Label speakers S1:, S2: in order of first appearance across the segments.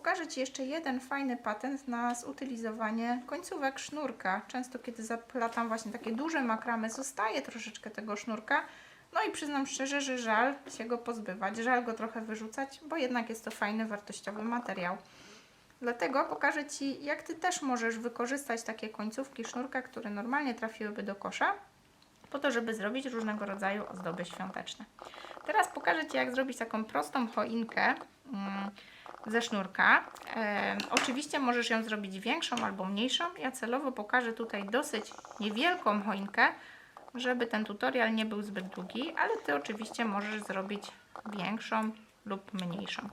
S1: pokażę Ci jeszcze jeden fajny patent na zutylizowanie końcówek sznurka. Często kiedy zaplatam właśnie takie duże makramy, zostaje troszeczkę tego sznurka. No i przyznam szczerze, że żal się go pozbywać, żal go trochę wyrzucać, bo jednak jest to fajny, wartościowy materiał. Dlatego pokażę Ci, jak Ty też możesz wykorzystać takie końcówki sznurka, które normalnie trafiłyby do kosza, po to, żeby zrobić różnego rodzaju ozdoby świąteczne. Teraz pokażę Ci, jak zrobić taką prostą choinkę ze sznurka. Oczywiście możesz ją zrobić większą albo mniejszą. Ja celowo pokażę tutaj dosyć niewielką choinkę, żeby ten tutorial nie był zbyt długi, ale Ty oczywiście możesz zrobić większą lub mniejszą.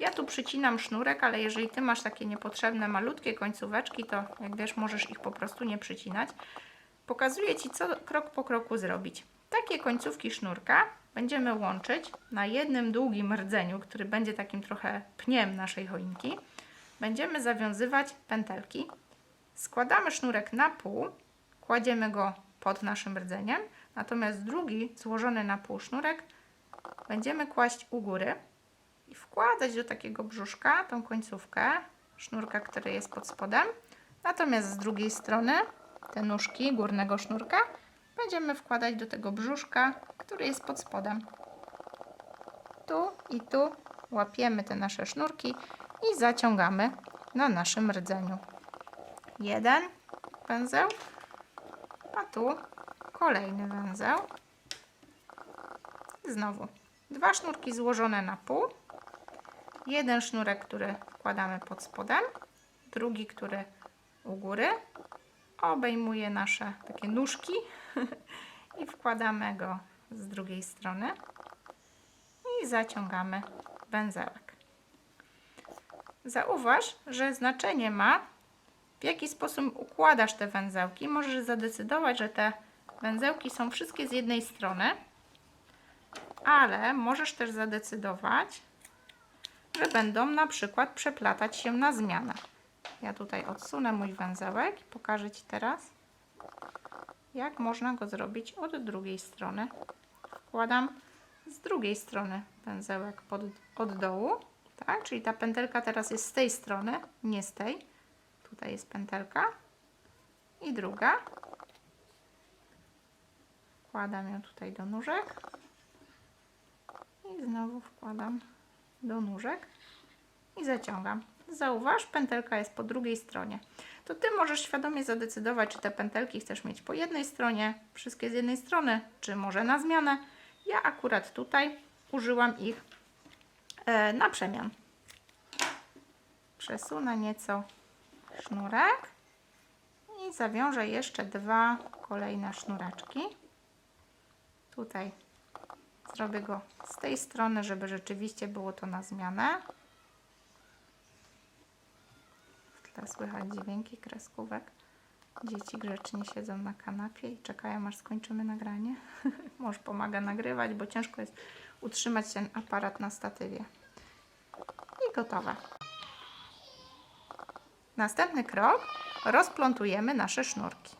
S1: Ja tu przycinam sznurek, ale jeżeli Ty masz takie niepotrzebne, malutkie końcóweczki, to jak wiesz, możesz ich po prostu nie przycinać. Pokazuję Ci, co krok po kroku zrobić. Takie końcówki sznurka będziemy łączyć na jednym długim rdzeniu, który będzie takim trochę pniem naszej choinki. Będziemy zawiązywać pętelki. Składamy sznurek na pół, kładziemy go pod naszym rdzeniem, natomiast drugi złożony na pół sznurek będziemy kłaść u góry i wkładać do takiego brzuszka tą końcówkę sznurka, który jest pod spodem. Natomiast z drugiej strony te nóżki górnego sznurka będziemy wkładać do tego brzuszka, który jest pod spodem. Tu i tu łapiemy te nasze sznurki i zaciągamy na naszym rdzeniu. Jeden węzeł, a tu kolejny węzeł. Znowu dwa sznurki złożone na pół. Jeden sznurek, który wkładamy pod spodem, drugi, który u góry. Obejmuje nasze takie nóżki i wkładamy go z drugiej strony i zaciągamy węzełek. Zauważ, że znaczenie ma w jaki sposób układasz te węzełki. Możesz zadecydować, że te węzełki są wszystkie z jednej strony, ale możesz też zadecydować, że będą na przykład przeplatać się na zmianę. Ja tutaj odsunę mój węzełek i pokażę Ci teraz, jak można go zrobić od drugiej strony. Wkładam z drugiej strony węzełek pod, od dołu, tak? czyli ta pętelka teraz jest z tej strony, nie z tej. Tutaj jest pętelka i druga. Wkładam ją tutaj do nóżek i znowu wkładam do nóżek i zaciągam. Zauważ, pętelka jest po drugiej stronie. To Ty możesz świadomie zadecydować, czy te pętelki chcesz mieć po jednej stronie, wszystkie z jednej strony, czy może na zmianę. Ja akurat tutaj użyłam ich e, na przemian. Przesunę nieco sznurek i zawiążę jeszcze dwa kolejne sznureczki. Tutaj zrobię go z tej strony, żeby rzeczywiście było to na zmianę. W tle słychać dźwięki kreskówek. Dzieci grzecznie siedzą na kanapie i czekają aż skończymy nagranie. Mąż pomaga nagrywać, bo ciężko jest utrzymać ten aparat na statywie. I gotowe. Następny krok. Rozplątujemy nasze sznurki.